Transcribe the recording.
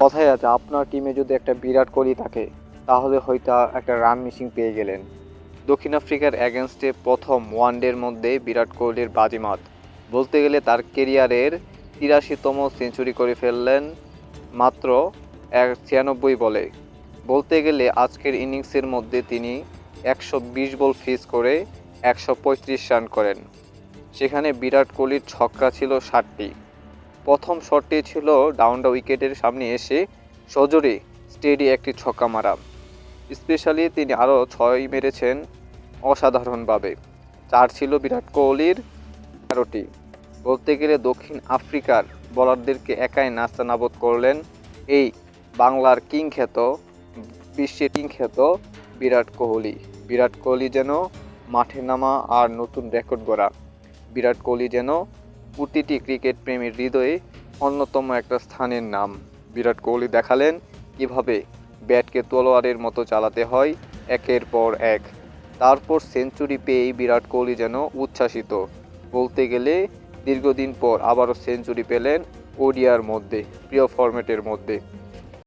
কথায় আছে, আপনার টিমে যদি একটা বিরাট কোহলি থাকে, তাহলে হয়তো একটা রান মিসিং পেয়ে গেলেন। দক্ষিণ আফ্রিকার অ্যাগেনস্টে প্রথম ওয়ানডের মধ্যে বিরাট কোহলির বাজিমাত। বলতে গেলে তার কেরিয়ারের তিরাশিতম সেঞ্চুরি করে ফেললেন মাত্র এক ছিয়ানব্বই বলে। বলতে গেলে আজকের ইনিংসের মধ্যে তিনি একশো বিশ বল ফিস করে একশো পঁয়ত্রিশ রান করেন। সেখানে বিরাট কোহলির ছক্কা ছিল ষাটটি। প্রথম শটটি ছিল ডাউন দ্য উইকেটের সামনে এসে সজোরে স্টেডি একটি ছক্কা মারা। স্পেশালি তিনি আরও ছয় মেরেছেন অসাধারণভাবে। চার ছিল বিরাট কোহলির তেরোটি বলতে গেলে দক্ষিণ আফ্রিকার বলারদেরকে একাই নাস্তানাবোধ করলেন এই বাংলার কিং খ্যাত বিশ্বের কিং খ্যাত বিরাট কোহলি। বিরাট কোহলি যেন মাঠে নামা আর নতুন রেকর্ড গড়া। বিরাট কোহলি যেন প্রতিটি ক্রিকেট প্রেমীর হৃদয়ে অন্যতম একটা স্থানের নাম। বিরাট কোহলি দেখালেন কীভাবে ব্যাটকে তলোয়ারের মতো চালাতে হয় একের পর এক। তারপর সেঞ্চুরি পেয়েই বিরাট কোহলি যেন উচ্ছ্বাসিত। বলতে গেলে দীর্ঘদিন পর আবারও সেঞ্চুরি পেলেন ওডিয়ার মধ্যে, প্রিয় ফরম্যাটের মধ্যে।